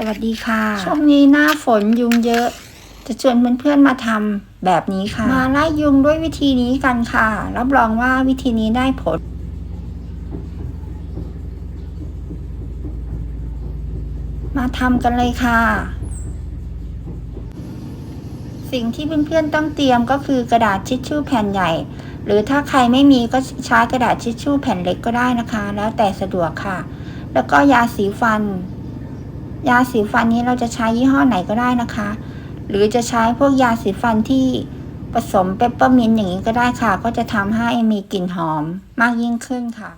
สวัสดีค่ะ ช่วงนี้หน้าฝนยุงเยอะ จะชวนเพื่อนๆมาทำแบบนี้ค่ะ มาไล่ยุงด้วยวิธีนี้กันค่ะ รับรองว่าวิธีนี้ได้ผล มาทำกันเลยค่ะ สิ่งที่เพื่อนๆต้องเตรียมก็คือกระดาษทิชชู่แผ่นใหญ่ หรือถ้าใครไม่มีก็ใช้กระดาษทิชชู่แผ่นเล็กก็ได้นะคะ แล้วแต่สะดวกค่ะ แล้วก็ยาสีฟัน ยาสีฟันนี้เราจะใช้ยี่ห้อไหนก็ได้นะคะ หรือจะใช้พวกยาสีฟันที่ผสมเปปเปอร์มินต์อย่างนี้ก็ได้ค่ะ ก็จะทำให้มีกลิ่นหอมมากยิ่งขึ้นค่ะ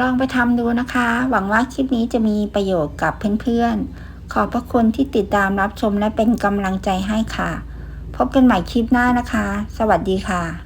ลองไปทำดูนะคะ หวังว่าคลิปนี้จะมีประโยชน์กับเพื่อนๆ ขอบพระคุณที่ติดตามรับชมและเป็นกำลังใจให้ค่ะ พบกันใหม่คลิปหน้านะคะ สวัสดีค่ะ